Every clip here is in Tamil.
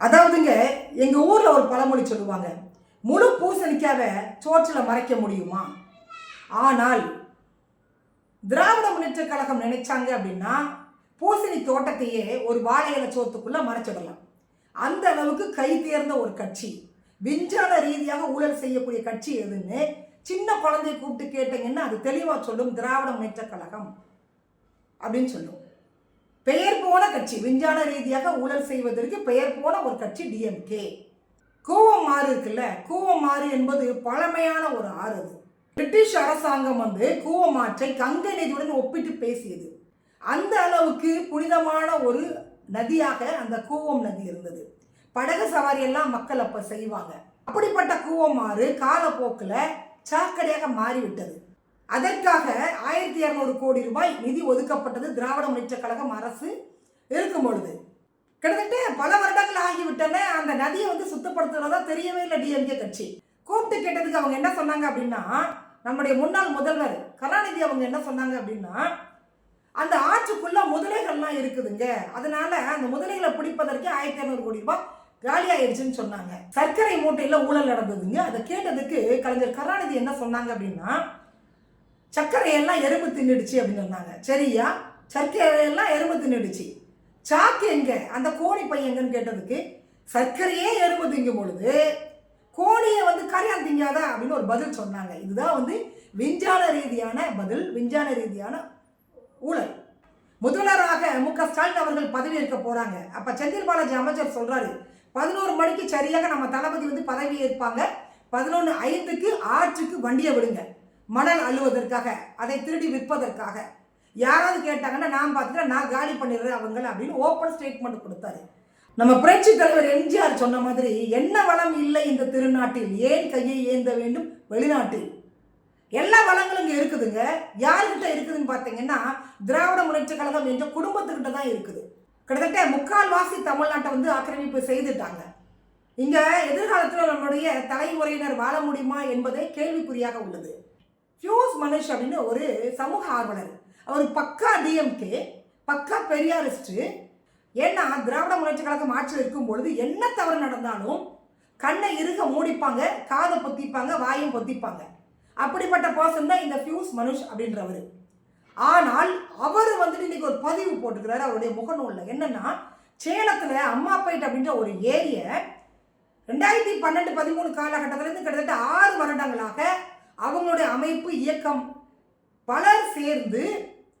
அதாவதுங்க எங்கள் ஊரில் ஒரு பழமொழி சொல்லுவாங்க முழு பூசணிக்காவை சோற்றில் மறைக்க முடியுமா? ஆனால் திராவிட முன்னேற்ற கழகம் நினைச்சாங்க அப்படின்னா பூசணி தோட்டத்தையே ஒரு வாழை இலை சோத்துக்குள்ள மறைச்சிடலாம். அந்த அளவுக்கு கை தேர்ந்த ஒரு கட்சி விஞ்ஞான ரீதியாக ஊழல் செய்யக்கூடிய கட்சி எதுன்னு சின்ன குழந்தைய கூப்பிட்டு கேட்டீங்கன்னா அது தெளிவாக சொல்லும் திராவிட முன்னேற்ற கழகம் அப்படின்னு சொல்லும். பெயர் போன கட்சி விஞ்ஞான ரீதியாக ஊழல் செய்வதற்கு பெயர் போன ஒரு கட்சி டிஎம்கே கூவம் ஆறு இருக்குல்ல கூவம் ஆறு என்பது பழமையான ஒரு ஆறு அது. பிரிட்டிஷ் அரசாங்கம் வந்து கூவம் ஆற்றை கங்கை நதியுடன் ஒப்பிட்டு பேசியது. அந்த அளவுக்கு புனிதமான ஒரு நதியாக அந்த கூவம் நதி இருந்தது. படகு சவாரி எல்லாம் மக்கள் அப்போ செய்வாங்க. அப்படிப்பட்ட கூவம் ஆறு காலப்போக்கில் சாக்கடையாக மாறிவிட்டது. அதற்காக ஆயிரத்தி இரநூறு கோடி ரூபாய் நிதி ஒதுக்கப்பட்டது திராவிட முன்னேற்ற கழகம் அரசு இருக்கும் பொழுது. கிட்டத்தட்ட பல வருடங்கள் ஆகிவிட்டன. அந்த நதியை வந்து சுத்தப்படுத்துறதா தெரியவே இல்லை டிஎம்கே கட்சி. கூப்பிட்டு கேட்டதுக்கு அவங்க என்ன சொன்னாங்க அப்படின்னா நம்முடைய முன்னாள் முதல்வர் கருணாநிதி அவங்க என்ன சொன்னாங்க அப்படின்னா அந்த ஆற்றுக்குள்ள முதலைகள்லாம் இருக்குதுங்க. அதனால அந்த முதலைகளை பிடிப்பதற்கு ஆயிரத்தி இரநூறு கோடி ரூபாய் காலியாயிருச்சுன்னு சொன்னாங்க. சர்க்கரை மூட்டையில் ஊழல் நடந்ததுங்க. அதை கேட்டதுக்கு கலைஞர் கருணாநிதி என்ன சொன்னாங்க அப்படின்னா சர்க்கரையெல்லாம் எறும்பு தின்னுடுச்சு அப்படின்னு சொன்னாங்க. சரியா? சர்க்கரையெல்லாம் எறும்பு தின்னுடுச்சு. சாக்கு எங்கே? அந்த கோழி பையன் எங்கேன்னு கேட்டதுக்கு சர்க்கரையே எறும்பு திங்கும் பொழுது கோழியை வந்து கரையான் திங்காதா அப்படின்னு ஒரு பதில் சொன்னாங்க. இதுதான் வந்து விஞ்ஞான ரீதியான பதில் விஞ்ஞான ரீதியான ஊழல். முதல்வராக மு க ஸ்டாலின் அவர்கள் பதவியேற்க போகிறாங்க அப்போ செந்தில் பாலாஜி அமைச்சர் சொல்கிறாரு பதினோரு மணிக்கு சரியாக நம்ம தளபதி வந்து பதவி ஏற்பாங்க பதினொன்று ஐந்துக்கு ஆற்றுக்கு வண்டியை விடுங்க. மணல் அள்ளுவதற்காக அதை திருடி விற்பதற்காக. யாராவது கேட்டாங்கன்னா நான் பார்த்துட்டு நான் காலி பண்ணிடுறேன் அவங்கள அப்படின்னு ஓப்பன் ஸ்டேட்மெண்ட் கொடுத்தாரு. நம்ம புரட்சி தலைவர் எம்ஜிஆர் சொன்ன மாதிரி என்ன வளம் இல்லை இந்த திருநாட்டில்? ஏன் கையை ஏந்த வேண்டும்? வெளிநாட்டில். எல்லா வளங்களும் இங்கே இருக்குதுங்க. யாருக்கிட்ட இருக்குதுன்னு பார்த்தீங்கன்னா திராவிட முன்னேற்ற கழகம் என்ற குடும்பத்துக்கிட்ட தான் இருக்குது. கிட்டத்தட்ட முக்கால்வாசி தமிழ்நாட்டை வந்து ஆக்கிரமிப்பு செய்துட்டாங்க. இங்கே எதிர்காலத்தில் நம்மளுடைய தலைமுறையினர் வாழ முடியுமா என்பதே கேள்விக்குறியாக உள்ளது. ஃபியூஸ் மனுஷ் அப்படின்னு ஒரு சமூக ஆர்வலர். அவர் பக்கா டிஎம்கே பக்கா பெரியாரிஸ்ட்டு ஏன்னா திராவிட முன்னேற்ற கழகம் ஆட்சியில் இருக்கும் பொழுது என்ன தவறு நடந்தாலும் கண்ணை இருக மூடிப்பாங்க காதை பொத்திப்பாங்க வாயும் பொத்திப்பாங்க. அப்படிப்பட்ட பர்சன் தான் இந்த ஃபியூஸ் மனுஷ் அப்படின்றவர். ஆனால் அவர் வந்துட்டு இன்னைக்கு ஒரு பதிவு போட்டுக்கிறாரு அவருடைய முகநூலில். என்னன்னா சேலத்தில் அம்மாப்பேட் அப்படின்ற ஒரு ஏரியை ரெண்டாயிரத்தி பன்னெண்டு பதிமூணு காலகட்டத்திலேருந்து கிட்டத்தட்ட ஆறு வருடங்களாக அவங்களுடைய அமைப்பு இயக்கம். பலர் சேர்ந்து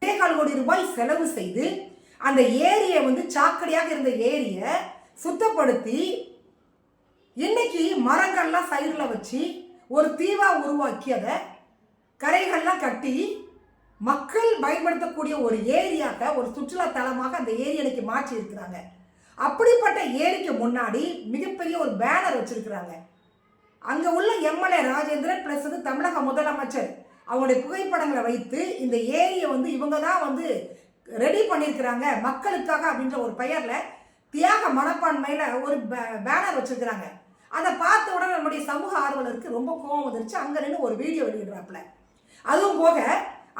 ஏகால் கோடி ரூபாய் செலவு செய்து அந்த ஏரியை வந்து சாக்கடையாக இருந்த ஏரியை சுத்தப்படுத்தி இன்னைக்கு மரங்கள்லாம் சைடில் வச்சு ஒரு தீவா உருவாக்கி அதை கரைகள்லாம் கட்டி மக்கள் பயன்படுத்தக்கூடிய ஒரு ஏரியாக ஒரு சுற்றுலா தலமாக அந்த ஏரியை மாற்றி இருக்கிறாங்க அப்படிப்பட்ட ஏரிக்கு முன்னாடி மிகப்பெரிய ஒரு பேனர் வச்சிருக்கிறாங்க. அங்கே உள்ள எம்எல்ஏ ராஜேந்திரன் ப்ளஸ் வந்து தமிழக முதலமைச்சர். அவங்களுடைய புகைப்படங்களை வைத்து இந்த ஏரியை வந்து இவங்க தான் வந்து ரெடி பண்ணியிருக்கிறாங்க மக்களுக்காக அப்படின்ற ஒரு பெயரில் தியாக மனப்பான்மையில் ஒரு பேனர் வச்சிருக்கிறாங்க. அதை பார்த்த உடனே நம்முடைய சமூக ஆர்வலருக்கு ரொம்ப கோவம் வந்துருச்சு. அங்கே நின்று ஒரு வீடியோ வெளியிடுறாப்புல. அதுவும் போக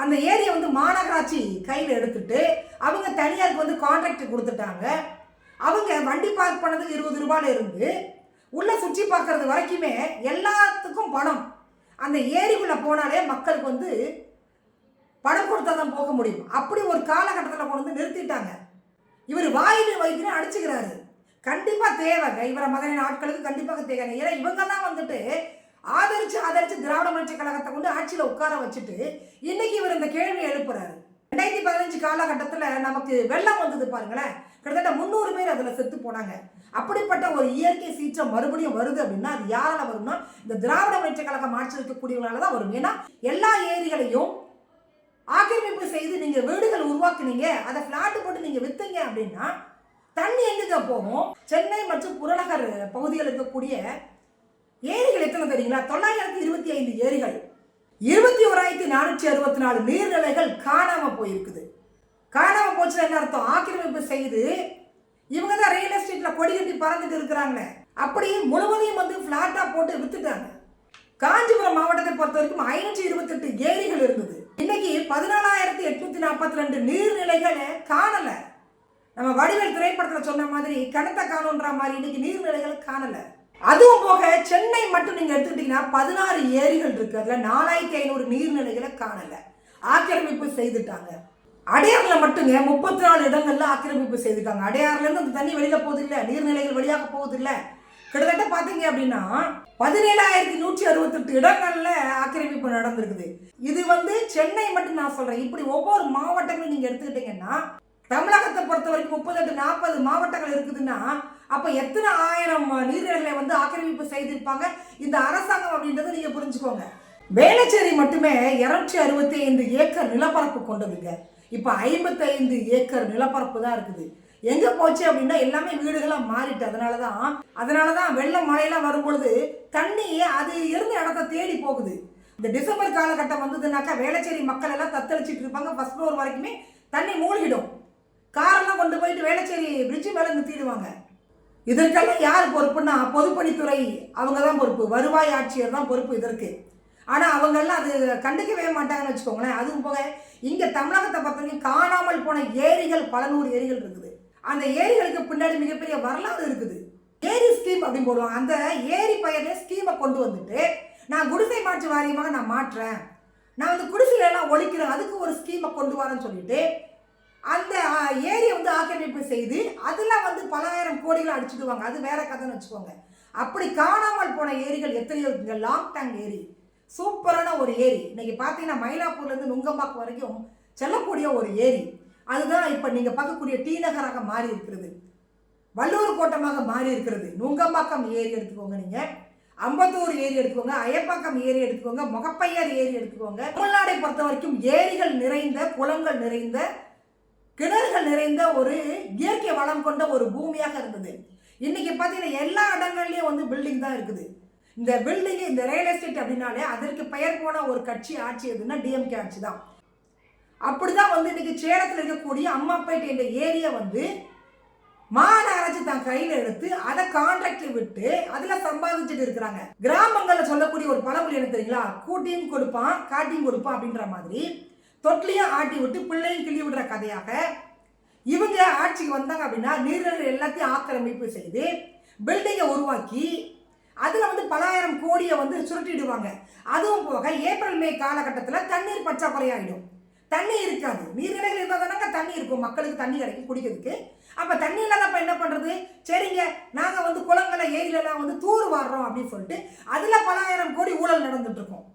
அந்த ஏரியை வந்து மாநகராட்சி கையில் எடுத்துட்டு அவங்க தனியாருக்கு வந்து கான்ட்ராக்ட் கொடுத்துட்டாங்க. அவங்க வண்டி பார்க் பண்ணதுக்கு இருபது ரூபாயில் இருந்து உள்ளே சுற்றி பார்க்குறது வரைக்குமே எல்லாத்துக்கும் பணம். அந்த ஏரிக்குள்ளே போனாலே மக்களுக்கு வந்து பணம் கொடுத்தா தான் போக முடியும். அப்படி ஒரு காலகட்டத்தில் கொண்டு வந்து நிறுத்திட்டாங்க. இவர் வாயில் வைத்தியம் அடிச்சுக்கிறாரு. கண்டிப்பாக தேவைங்க இவரை மகனின் ஆட்களுக்கு கண்டிப்பாக தேவைங்க ஏன்னா இவங்க தான் வந்துட்டு ஆதரித்து ஆதரித்து திராவிட முன்னேற்ற கழகத்தை கொண்டு ஆட்சியில் உட்கார வச்சுட்டு இன்றைக்கி இவர் இந்த கேள்வி எழுப்புறாரு. காலகட்டத்தில் நமக்கு வெள்ளம் வந்தது பாருங்களேன். கிட்டத்தட்ட முந்நூறு பேர் அதில் செத்து போனாங்க. அப்படிப்பட்ட ஒரு இயற்கை சீற்றம் மறுபடியும் வருது அப்படின்னா அது யாரால வரும்னா இந்த திராவிட முன்னேற்ற கழகம் ஆட்சி இருக்கக்கூடியவங்களால தான் வரும். ஏன்னா எல்லா ஏரிகளையும் ஆக்கிரமிப்பு செய்து நீங்கள் வீடுகள் உருவாக்குனீங்க அதை ஃப்ளாட்டு போட்டு நீங்கள் விற்றுங்க அப்படின்னா தண்ணி எங்குங்க போகும்? சென்னை மற்றும் புறநகர் பகுதியில் இருக்கக்கூடிய ஏரிகள் எத்தனை தெரியுங்களா? தொள்ளாயிரத்தி இருபத்தி ஐந்து ஏரிகள். இருபத்தி ஓராயிரத்தி நானூற்றி அறுபத்தி நாலு நீர்நிலைகள் காணாமல் போயிருக்குது. காணாம என்ன அர்த்தம்? ஆக்கிரமிப்பு செய்து இவங்க தான் ரியல் எஸ்டேட்டில் கொடி கட்டி பறந்துட்டு இருக்கிறாங்க அப்படி முழுவதையும் வந்து ஃப்ளாட்டாக போட்டு வித்துட்டாங்க. காஞ்சிபுரம் மாவட்டத்தை பொறுத்த வரைக்கும் ஐநூற்றி இருபத்தெட்டு ஏரிகள் இருந்தது. இன்னைக்கு பதினாலாயிரத்தி எட்நூத்தி நாற்பத்தி ரெண்டு நீர்நிலைகளை காணலை. நம்ம வடிவேல் திரைப்படத்தில் சொன்ன மாதிரி கணத்தை காணுன்ற மாதிரி இன்னைக்கு நீர்நிலைகள் காணலை. அதுவும் போக சென்னை மட்டும் நீங்கள் எடுத்துக்கிட்டீங்கன்னா பதினாறு ஏரிகள் இருக்கு. அதில் நாலாயிரத்தி ஐநூறு நீர்நிலைகளை காணலை. ஆக்கிரமிப்பு செய்துட்டாங்க. அடையாறில் மட்டுங்க முப்பத்தி நாலு இடங்கள்ல ஆக்கிரமிப்பு செய்திருக்காங்க அடையாறுலேருந்து அந்த தண்ணி வெளியில போகுது இல்லை நீர்நிலைகள் வழியாக போகுது கிட்டத்தட்ட பார்த்தீங்க அப்படின்னா பதினேழாயிரத்தி நூற்றி அறுபத்தெட்டு இடங்கள்ல ஆக்கிரமிப்பு நடந்திருக்குது. இது வந்து சென்னை மட்டும் நான் சொல்கிறேன் இப்படி ஒவ்வொரு மாவட்டங்களும் நீங்கள் எடுத்துக்கிட்டீங்கன்னா தமிழகத்தை பொறுத்த வரைக்கும் முப்பத்தெட்டு நாற்பது மாவட்டங்கள் இருக்குதுன்னா அப்போ எத்தனை ஆயிரம் நீர்நிலைகளை வந்து ஆக்கிரமிப்பு செய்திருப்பாங்க? இந்த அரசாங்கம் அப்படின்றத நீங்கள் புரிஞ்சுக்கோங்க. வேளச்சேரி மட்டுமே இரநூற்றி அறுபத்தி ஐந்து ஏக்கர் நிலப்பரப்பு கொண்டதுங்க. இப்போ ஐம்பத்தைந்து ஏக்கர் நிலப்பரப்பு தான் இருக்குது. எங்கே போச்சு அப்படின்னா எல்லாமே வீடுகளாக மாறிட்டு அதனால தான் அதனால தான் வெள்ளம் மழையெல்லாம் வரும்பொழுது தண்ணி அது இருந்த இடத்த தேடி போகுது. இந்த டிசம்பர் காலகட்டம் வந்ததுனாக்கா வேளச்சேரி மக்கள் எல்லாம் தத்தளிச்சிட்டு இருப்பாங்க. ஃபர்ஸ்ட் ஃப்ளோர் வரைக்குமே தண்ணி மூழ்கிடும். காரெல்லாம் கொண்டு போயிட்டு வேளச்சேரி பிரிட்ஜு மேலே நிறுத்திடுவாங்க. இதற்கெல்லாம் யார் பொறுப்புன்னா பொதுப்பணித்துறை அவங்க தான் பொறுப்பு. வருவாய் ஆட்சியர் தான் பொறுப்பு இதற்கு. ஆனால் அவங்கெல்லாம் அது கண்டுக்கவே மாட்டாங்கன்னு வச்சுக்கோங்களேன். அதுவும் போக இங்கே தமிழகத்தை பொறுத்த காணாமல் போன ஏரிகள் பல நூறு ஏரிகள் இருக்குது. அந்த ஏரிகளுக்கு பின்னாடி மிகப்பெரிய வரலாறு இருக்குது. ஏரி ஸ்கீம் அப்படின்னு போடுவாங்க. அந்த ஏரி பையனே ஸ்கீமை கொண்டு வந்துட்டு நான் குடிசை மாற்று வாரியமாக நான் மாற்றுறேன் நான் வந்து குடிசையில எல்லாம் ஒழிக்கிறேன். அதுக்கு ஒரு ஸ்கீமை கொண்டு வரேன்னு சொல்லிட்டு அந்த ஏரியை வந்து ஆக்கிரமிப்பு செய்து அதில் வந்து பலாயிரம் கோடிகள் அடிச்சுடுவாங்க. அது வேற கதைன்னு வச்சுக்கோங்க. அப்படி காணாமல் போன ஏரிகள் எத்தனையோ இருக்குங்க. லாங் டேங் ஏரி. சூப்பரான ஒரு ஏரி. இன்னைக்கு பார்த்தீங்கன்னா மயிலாப்பூர்லேருந்து நுங்கம்பாக்கம் வரைக்கும் செல்லக்கூடிய ஒரு ஏரி. அதுதான் இப்போ நீங்கள் பார்க்கக்கூடிய டி நகராக மாறி இருக்கிறது. வள்ளூர் கோட்டமாக மாறி இருக்கிறது. நுங்கம்பாக்கம் ஏரி எடுத்துக்கோங்க நீங்கள் அம்பத்தூர் ஏரி எடுத்துக்கோங்க. அயப்பாக்கம் ஏரி எடுத்துக்கோங்க. முகப்பையார் ஏரி எடுத்துக்கோங்க. தமிழ்நாடை பொறுத்த வரைக்கும் ஏரிகள் நிறைந்த குளங்கள் நிறைந்த கிணறுகள் நிறைந்த ஒரு இயற்கை வளம் கொண்ட ஒரு பூமியாக இருந்தது. இன்னைக்கு பார்த்தீங்கன்னா எல்லா இடங்கள்லையும் வந்து பில்டிங் தான் இருக்குது. இந்த பில்டிங் இந்த ரியல் எஸ்டேட் அப்படின்னாலே அதற்கு பெயர் போன ஒரு கட்சி ஆட்சி எதுன்னா டிஎம்கே ஆட்சி தான். அப்படிதான் வந்து இன்னைக்கு சேலத்தில் இருக்கக்கூடிய அம்மாப்பேட்டை என்ற ஏரியா வந்து மாநகராட்சி தான் கையில் எடுத்து அதை கான்ட்ராக்ட் விட்டு அதில் சம்பாதிச்சுட்டு இருக்கிறாங்க. கிராமங்களில் சொல்லக்கூடிய ஒரு பழமொழி என்ன தெரியுங்களா? கூட்டியும் கொடுப்பான் காட்டியும் கொடுப்பான் அப்படின்ற மாதிரி தொட்டிலையும் ஆட்டி விட்டு பிள்ளையும் கிள்ளி விடுற கதையாக இவங்க ஆட்சிக்கு வந்தாங்க அப்படின்னா நீர்நிலைகள் எல்லாத்தையும் ஆக்கிரமிப்பு செய்து பில்டிங்கை உருவாக்கி அதில் வந்து பலாயிரம் கோடியை வந்து சுருட்டிடுவாங்க. அதுவும் போக ஏப்ரல் மே காலகட்டத்தில் தண்ணீர் பற்றாக்குறையாகிடும் தண்ணி இருக்காது. நீர்நிலைகள் இருந்தால் தானங்க தண்ணி இருக்கும். மக்களுக்கு தண்ணி கிடைக்கும் குடிக்கிறதுக்கு. அப்போ தண்ணி இல்லாத அப்போ என்ன பண்ணுறது சரிங்க நாங்கள் வந்து குளங்களை ஏரியிலலாம் வந்து தூர் வாடுறோம் அப்படின்னு சொல்லிட்டு அதில் பலாயிரம் கோடி ஊழல் நடந்துட்டுருக்கோம்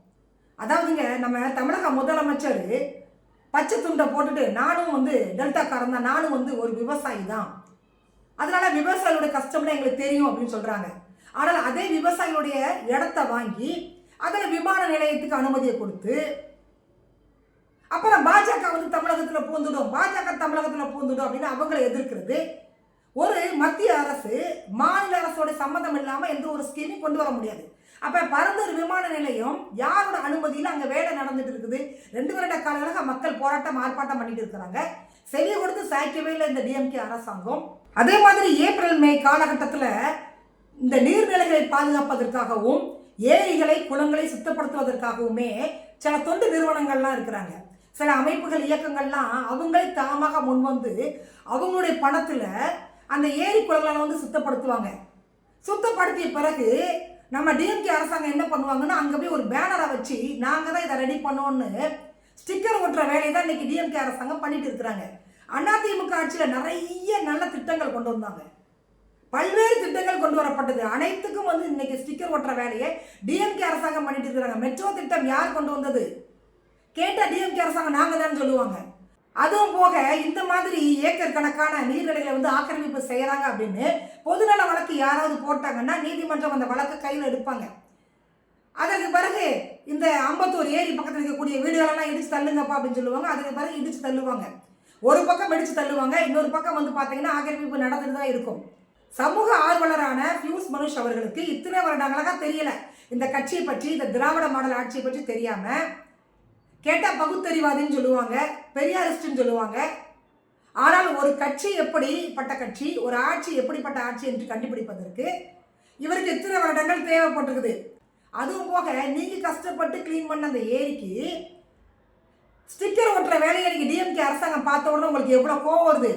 அதாவதுங்க நம்ம தமிழக முதலமைச்சர் பச்சை துண்டை போட்டுட்டு நானும் வந்து டெல்டாக்காரன் தான். நானும் வந்து ஒரு விவசாயி தான். அதனால விவசாயியோட கஷ்டம்லாம் எங்களுக்கு தெரியும் அப்படின்னு சொல்கிறாங்க ஆனால் அதே விவசாயிகளுடைய இடத்த வாங்கி அதில் விமான நிலையத்துக்கு அனுமதியை கொடுத்து அப்புறம் பாஜக வந்து தமிழகத்தில் பூந்துடும் பாஜக தமிழகத்தில் பூந்துடும் அப்படின்னு அவங்களை எதிர்க்கிறது. ஒரு மத்திய அரசு மாநில அரசோட சம்மந்தம் இல்லாமல் எந்த ஒரு ஸ்கீமையும் கொண்டு வர முடியாது. அப்போ பரந்தூர் விமான நிலையம் யாரோட அனுமதியில் அங்கே வேலை நடந்துட்டு இருக்குது? ரெண்டு வருட காலங்களாக மக்கள் போராட்டம் ஆர்ப்பாட்டம் பண்ணிட்டு இருக்கிறாங்க. செவி கொடுத்து சாய்க்கவே இல்லை இந்த டிஎம்கே அரசாங்கம். அதே மாதிரி ஏப்ரல் மே காலகட்டத்தில் இந்த நீர்நிலைகளை பாதுகாப்பதற்காகவும் ஏரிகளை குளங்களை சுத்தப்படுத்துவதற்காகவுமே சில தொண்டு நிறுவனங்கள்லாம் இருக்கிறாங்க. சில அமைப்புகள் இயக்கங்கள்லாம் அவங்களே தாமாக முன்வந்து அவங்களுடைய பணத்தில் அந்த ஏரி குளங்களை வந்து சுத்தப்படுத்துவாங்க. சுத்தப்படுத்திய பிறகு நம்ம டிஎம்கே அரசாங்கம் என்ன பண்ணுவாங்கன்னா அங்கே போய் ஒரு பேனரை வச்சு நாங்கள் தான் இதை ரெடி பண்ணோன்னு ஸ்டிக்கர் ஒட்டுற வேலையை தான் இன்னைக்கு டிஎம்கே அரசாங்கம் பண்ணிட்டு இருக்கிறாங்க. அதிமுக ஆட்சியில் நிறைய நல்ல திட்டங்கள் கொண்டு வந்தாங்க. பல்வேறு திட்டங்கள் கொண்டு வரப்பட்டது. அனைத்துக்கும் வந்து இன்னைக்கு ஸ்டிக்கர் ஒட்டுற வேலையை டிஎம்கே அரசாங்கம் பண்ணிட்டு இருக்கிறாங்க. மெட்ரோ திட்டம் யார் கொண்டு வந்தது? கேட்டால் டிஎம்கே அரசாங்கம் நாங்கள் தான் சொல்லுவாங்க. அதுவும் போக இந்த மாதிரி ஏக்கர் கணக்கான நீர்நிலைகளை வந்து ஆக்கிரமிப்பு செய்கிறாங்க அப்படின்னு பொதுநல வழக்கு யாராவது போட்டாங்கன்னா நீதிமன்றம் அந்த வழக்கை கையில் எடுப்பாங்க. அதற்கு பிறகு இந்த அம்பத்தூர் ஏரி பக்கத்தில் இருக்கக்கூடிய வீடுகளெல்லாம் இடிச்சு தள்ளுங்கப்பா அப்படின்னு சொல்லுவாங்க. அதுக்கு பிறகு இடிச்சு தள்ளுவாங்க. ஒரு பக்கம் இடிச்சு தள்ளுவாங்க. இன்னொரு பக்கம் வந்து பார்த்தீங்கன்னா ஆக்கிரமிப்பு நடந்துட்டு தான் இருக்கும். சமூக ஆர்வலரான பியூஸ் மனுஷ் அவர்களுக்கு இத்தனை வருடங்களாக தெரியல. இந்த கட்சியை பற்றி இந்த திராவிட மாடல் ஆட்சியை பற்றி தெரியாம கேட்டால் பகுத்தறிவாதின்னு சொல்லுவாங்க பெரியாரிஸ்ட்னு சொல்லுவாங்க. ஆனால் ஒரு கட்சி எப்படிப்பட்ட கட்சி ஒரு ஆட்சி எப்படிப்பட்ட ஆட்சி என்று கண்டுபிடிப்பதற்கு இவருக்கு இத்தனை வருடங்கள் தேவைப்பட்டிருக்குது. அதுவும் போக நீங்கள் கஷ்டப்பட்டு க்ளீன் பண்ண அந்த ஏரிக்கு ஸ்டிக்கர் ஒட்டுற வேலையை நீங்கள் டிஎம்கே அரசாங்கம் பார்த்த உடனே உங்களுக்கு எவ்வளோ கோவம் வருது?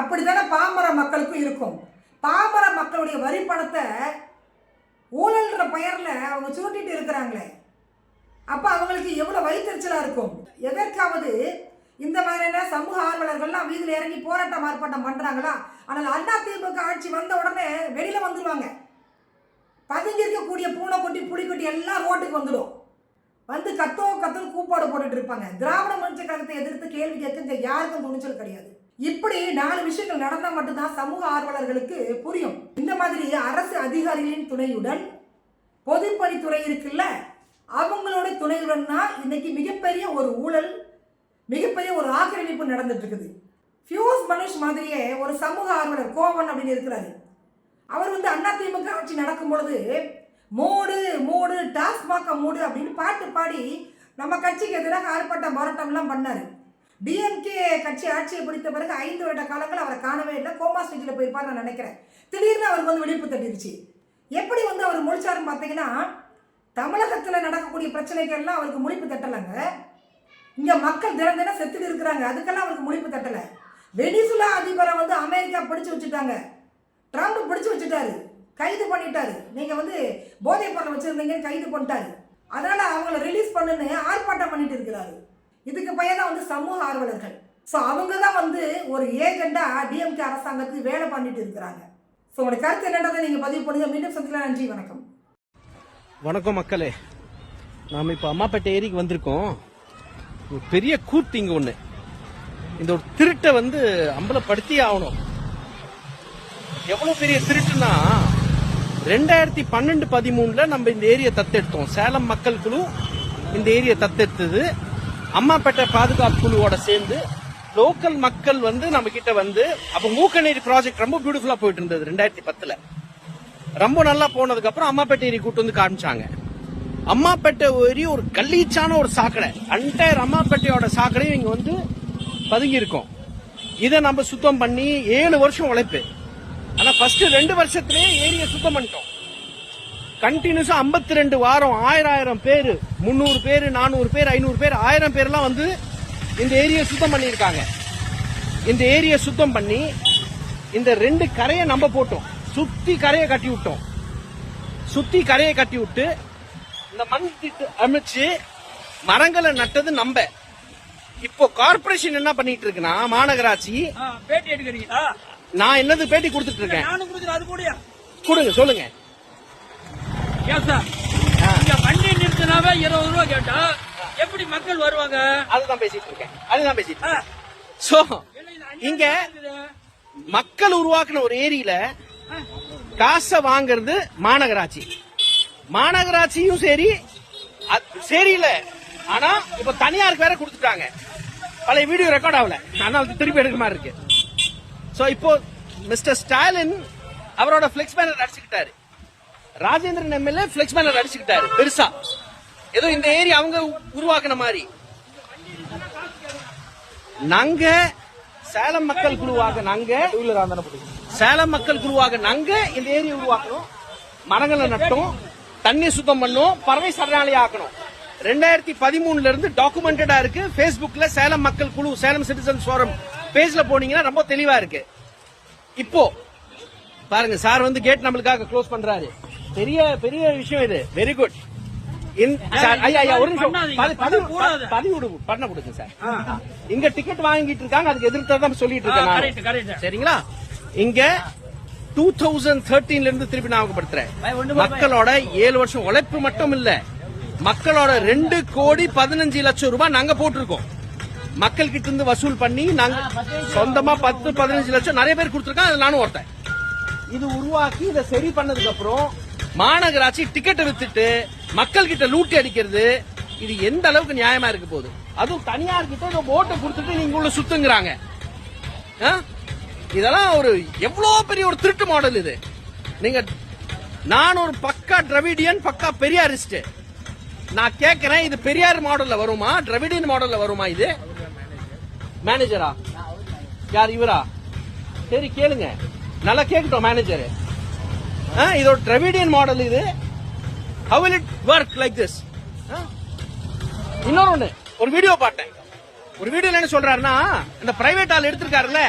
அப்படி தானே பாமர மக்களுக்கும் இருக்கும். பாமர மக்களுடைய வரி பணத்தை ஊழல்ன்ற பெயரில் அவங்க சுருட்டிட்டு இருக்கிறாங்களே. அப்போ அவங்களுக்கு எவ்வளோ வயிற்றுச்சலாக இருக்கும்? எதற்காவது இந்த மாதிரியான சமூக ஆர்வலர்கள்லாம் வீதியில் இறங்கி போராட்டம் ஆர்ப்பாட்டம் பண்ணுறாங்களா ஆனால் அண்ணா திமுக ஆட்சி வந்த உடனே வெளியில் வந்துடுவாங்க பதுங்கி இருக்கக்கூடிய பூனை கொட்டி புலிக்கொட்டி எல்லாம் ரோட்டுக்கு வந்துடும். வந்து கத்தோ கத்தோ கூப்பாடு போட்டுட்டு இருப்பாங்க. திராவிட முன்னேற்ற கழகத்தை எதிர்த்து கேள்வி கேட்க யாருக்கும் துணிச்சல் கிடையாது. இப்படி நாலு விஷயங்கள் நடந்தா மட்டும்தான் சமூக ஆர்வலர்களுக்கு புரியும். இந்த மாதிரி அரசு அதிகாரிகளின் துணையுடன் பொதுப்பணித்துறை இருக்குல்ல அவங்களோட துணையுடன் தான் இன்னைக்கு மிகப்பெரிய ஒரு ஊழல் மிகப்பெரிய ஒரு ஆக்கிரமிப்பு நடந்துட்டு இருக்குது ஃபியூஸ் மனுஷ் மாதிரியே ஒரு சமூக ஆர்வலர் கோவன் அப்படின்னு இருக்கிறாரு. அவர் வந்து அதிமுக ஆட்சி நடக்கும் பொழுது மூடு மூடு டாஸ்மாக மூடு அப்படின்னு பாட்டு பாடி நம்ம கட்சிக்கு எதிராக ஆர்ப்பாட்டம் போராட்டம்லாம் பண்ணார். டிஎம்கே கட்சி ஆட்சியை பிடித்த பிறகு ஐந்து வருட காலங்கள் அவரை காணவே இல்லை. கோமா ஸ்டேஜில் போயிருப்பார் நான் நினைக்கிறேன். திடீர்னு அவருக்கு வந்து விழிப்பு தட்டிடுச்சு. எப்படி வந்து அவர் முழிச்சாருன்னு பார்த்தீங்கன்னா தமிழகத்தில் நடக்கக்கூடிய பிரச்சனைகள்லாம் அவருக்கு முழிப்பு தட்டலைங்க. இங்கே மக்கள் தினம் தினம் செத்துட்டு இருக்கிறாங்க. அதுக்கெல்லாம் அவருக்கு முழிப்பு தட்டலை. வெனிசுலா அதிபரை வந்து அமெரிக்கா பிடிச்சு வச்சுட்டாங்க. ட்ரம்ப் பிடிச்சு வச்சுட்டாரு. கைது பண்ணிட்டாரு. நீங்கள் வந்து போதைப் பொருள் வச்சுருந்தீங்கன்னு கைது பண்ணிட்டாரு. அதனால் அவங்கள ரிலீஸ் பண்ணுன்னு ஆர்ப்பாட்டம் பண்ணிட்டு இருக்கிறாரு. இதுக்கு பையன் தான் வந்து சமூக ஆர்வலர்கள். ஸோ அவங்க தான் வந்து ஒரு ஏஜெண்டாக டிஎம்கே அரசாங்கத்துக்கு வேலை பண்ணிட்டு இருக்கிறாங்க. ஸோ உங்களோட கருத்து என்னன்றதை நீங்கள் பதிவு பண்ணுங்க. மீண்டும் சந்திக்கலாம். நன்றி வணக்கம். வணக்கம் மக்களே. நாம் இப்போ அம்மாப்பேட்டை ஏரிக்கு வந்திருக்கோம். ஒரு பெரிய கூத்து இங்கே ஒன்று இந்த ஒரு திருட்டை வந்து அம்பலப்படுத்தி ஆகணும். எவ்வளோ பெரிய திருட்டுனா ரெண்டாயிரத்தி பன்னெண்டு பதிமூணில் நம்ம இந்த ஏரியை தத்தெடுத்தோம் சேலம் மக்கள் குழு இந்த ஏரியை தத்தெடுத்தது அம்மாப்பேட்டை பாதுகாப்பு குழுவோட சேர்ந்து லோக்கல் மக்கள் வந்து நம்ம கிட்ட வந்து அப்ப மூக்கநீர் ப்ராஜெக்ட் ரொம்ப பியூட்டிஃபுல்லா போயிட்டு இருந்தது ரெண்டாயிரத்தி பத்துல. ரொம்ப நல்லா போனதுக்கு அப்புறம் அம்மாப்பேட்டை ஏரி கூட்டு வந்து காமிச்சாங்க. அம்மாப்பேட்டை ஏரி ஒரு கல்லீச்சான ஒரு சாக்கடை. அன்டையர் அம்மாப்பேட்டையோட சாக்கடையும் இங்க வந்து பதுங்கி இருக்கும் இதை நம்ம சுத்தம் பண்ணி ஏழு வருஷம் உழைப்பு. ஆனா ஃபர்ஸ்ட் ரெண்டு வருஷத்துலயே ஏரியை சுத்தம் பண்ணிட்டோம். கண்டினியூஸா 52 ரெண்டு வாரம் ஆயிரம் ஆயிரம் பேர் முந்நூறு பேர் நானூறு பேர் ஐநூறு பேர் ஆயிரம் பேர்லாம் வந்து இந்த ஏரியை சுத்தம் பண்ணியிருக்காங்க. இந்த ஏரியை சுத்தம் பண்ணி இந்த ரெண்டு கரையை நம்ம போட்டோம். சுத்தி கரையை கட்டி விட்டோம். சுத்தி கரையை கட்டி விட்டு இந்த மண் திட்டு அமைச்சு மரங்களை நட்டது நம்ம. இப்போ கார்ப்பரேஷன் என்ன பண்ணிட்டு இருக்குன்னா மாநகராட்சி பேட்டி எடுக்கிறீங்களா? நான் என்னது பேட்டி கொடுத்துட்டு இருக்கேன்? கொடுங்க சொல்லுங்க. வண்டி நிறுத்தினாவே இருபது ரூபா கேட்டா எப்படி மக்கள் வருவாங்க? அதுதான் பேசிட்டு இருக்கேன். அதுதான் பேசிட்டு. சோ இல்ல, இங்க. மக்கள் உருவாக்குன ஒரு ஏரியில காசை வாங்குறது மாநகராட்சி. மாநகராட்சியும் சரி அது சரியில்ல ஆனா இப்ப தனியாருக்கு வேற கொடுத்துட்டாங்க. பழைய வீடியோ ரெக்கார்ட் ஆகல. அதனால திருப்பி எடுக்கிற மாதிரி இருக்கு. சோ இப்போ மிஸ்டர் ஸ்டாலின் அவரோட பிளெக்ஸ் பேனர் அடிச்சுக்கிட்டாரு. ராஜேந்திரன் எம்எல்ஏ பிளெக்ஸ் பேனர் அடிச்சுக்கிட்டாரு பெருசா. ஏதோ இந்த ஏரியா அவங்க உருவாக்குன மாதிரி. நாங்க சேலம் மக்கள் குழுவாக நாங்க சேலம் மக்கள் குழுவாக நாங்க இந்த ஏரியை உருவாக்கணும். மரங்களை நட்டோம் தண்ணி சுத்தம் பண்ணோம் பறவை சரணாலயம் ஆக்கணும். ரெண்டாயிரத்தி பதிமூணுல இருந்து டாக்குமெண்டடா இருக்கு. பேஸ்புக்ல சேலம் மக்கள் குழு சேலம் சிட்டிசன்ஸ் ஃபோரம் பேஜ்ல போனீங்கன்னா ரொம்ப தெளிவா இருக்கு. இப்போ பாருங்க சார் வந்து கேட் நம்மளுக்காக க்ளோஸ் பண்றாரு. பெரிய பெரிய விஷயம் இது. வெரி குட் இங்க டிக்கெட் வாங்கிட்டு இருக்காங்க அதுக்கு எதிர்த்து சொல்லிட்டு இருக்கேன். சரிங்களா? இங்க டூ தௌசண்ட் தேர்ட்டீன்ல இருந்து திருப்பி ஞாபகப்படுத்துறேன். மக்களோட ஏழு வருஷம் உழைப்பு மட்டும் இல்ல. மக்களோட ரெண்டு கோடி பதினஞ்சு லட்சம் ரூபாய் நாங்க போட்டிருக்கோம். மக்கள் கிட்ட இருந்து வசூல் பண்ணி நாங்க சொந்தமா பத்து பதினஞ்சு லட்சம் நிறைய பேர் கொடுத்துருக்காங்க அதுல நானும் ஒருத்தன் இது உருவாக்கி இதை சரி பண்ணதுக்கு அப்புறம் மாநகராட்சி டிக்கெட்டை வித்துட்டு மக்கள் கிட்ட லூட்டி அடிக்கிறது இது எந்த அளவுக்கு நியாயமா இருக்க போகுது? அதுவும் தனியார் கிட்ட இந்த ஓட்டை கொடுத்துட்டு நீங்க உள்ள சுத்துங்கிறாங்க. ஆ? இதெல்லாம் ஒரு எவ்வளவு பெரிய ஒரு திருட்டு மாடல் இது. நீங்க நான் ஒரு பக்கா டிரவிடியன் பக்கா பெரியாரிஸ்ட். நான் கேக்குறேன் இது பெரியார் மாடல்ல வருமா? டிரவிடியன் மாடல்ல வருமா இது? மேனேஜரா யார் இவரா? சரி கேளுங்க. நல்லா கேட்கட்டும் மேனேஜர் இது ஒரு டிராவிடியன் மாடல் இது. How will it work like this இன்னொரு ஒண்ணு. ஒரு வீடியோ பார்த்தேன். ஒரு வீடியோல என்ன சொல்றாருன்னா இந்த பிரைவேட் ஆள் எடுத்திருக்காருல்ல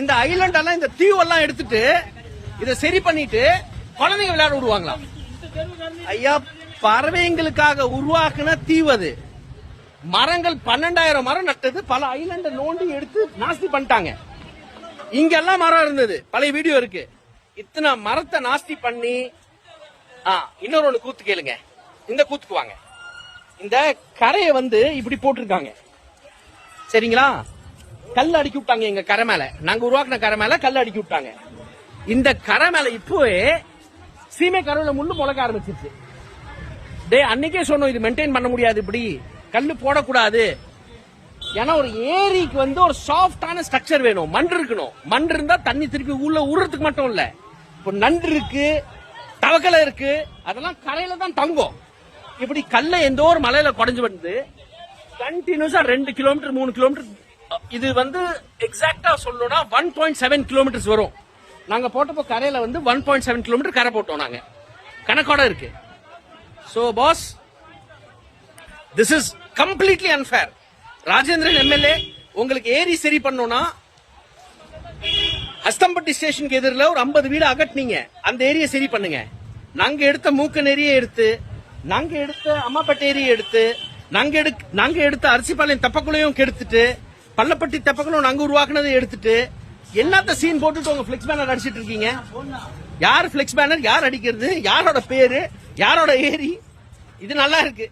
இந்த ஐலண்ட் எல்லாம் இந்த தீவெல்லாம் எடுத்துட்டு இதை சரி பண்ணிட்டு குழந்தைங்க விளையாட விடுவாங்களாம். ஐயா பறவைங்களுக்காக உருவாக்குன தீவு அது. மரங்கள் பன்னெண்டாயிரம் மரம் நட்டது பல ஐலண்ட நோண்டி எடுத்து நாஸ்தி பண்ணிட்டாங்க. இங்கெல்லாம் மரம் இருந்தது. பழைய வீடியோ இருக்கு. இத்தனை மரத்தை நாஸ்தி பண்ணி ஆ இன்னொரு ஒண்ணு கூத்து கேளுங்க. இந்த கூத்துக்கு வாங்க. இந்த கரையை வந்து இப்படி போட்டிருக்காங்க. சரிங்களா? கல் அடுக்கி விட்டாங்க எங்க கரை மேல. நாங்க உருவாக்குன கரை மேல கல் அடுக்கி விட்டாங்க. இந்த கரை மேல இப்போவே சீமை கருவில முள்ளு முளைக்க ஆரம்பிச்சிருச்சு. டே அன்னைக்கே சொன்னோம் இது மெயின்டைன் பண்ண முடியாது இப்படி. கல் போடக்கூடாது. ஏன்னா ஒரு ஏரிக்கு வந்து ஒரு சாஃப்டான ஸ்ட்ரக்சர் வேணும். மண் இருக்கணும். மண் இருந்தா தண்ணி திருப்பி உள்ள உருறதுக்கு மட்டும் இல்லை. நண்டு இருக்கு தவக்கலை இருக்கு அதெல்லாம் கரையில தான் தங்கும். இப்படி கல்ல எந்த ஒரு மலையில குறைஞ்சு வந்து கண்டினியூஸா ரெண்டு கிலோமீட்டர் மூணு கிலோமீட்டர் இது வந்து எக்ஸாக்டா சொல்லணும்னா ஒன் பாயிண்ட் செவன் கிலோமீட்டர்ஸ் வரும். நாங்க போட்டப்போ கரையில வந்து ஒன் பாயிண்ட் செவன் கிலோமீட்டர் கரை போட்டோம் நாங்க. கணக்கோட இருக்கு. So boss this is completely unfair Rajendran MLA உங்களுக்கு ஏரி சரி பண்ணோம்னா அஸ்தம்பட்டி ஸ்டேஷனுக்கு எதிரில் ஒரு 50 வீடு அகட்டினீங்க. அந்த ஏரியை சரி பண்ணுங்க. நாங்க எடுத்த மூக்க நெறியை எடுத்து நாங்க எடுத்த அம்மாப்பேட்டை ஏரியை எடுத்து நாங்க எடு நாங்க எடுத்த அரிசிப்பாளையம் தெப்பக்குளையும் கெடுத்துட்டு பள்ளப்பட்டி தெப்பக்குளம் நாங்க உருவாக்குனதை எடுத்துட்டு என்னத்த சீன் போட்டுட்டு உங்க பிளெக்ஸ் பேனர் அடிச்சிட்டு இருக்கீங்க? யார் பிளெக்ஸ் பேனர் யார் அடிக்கிறது? யாரோட பேரு? யாரோட ஏரி? இது நல்லா இருக்கு.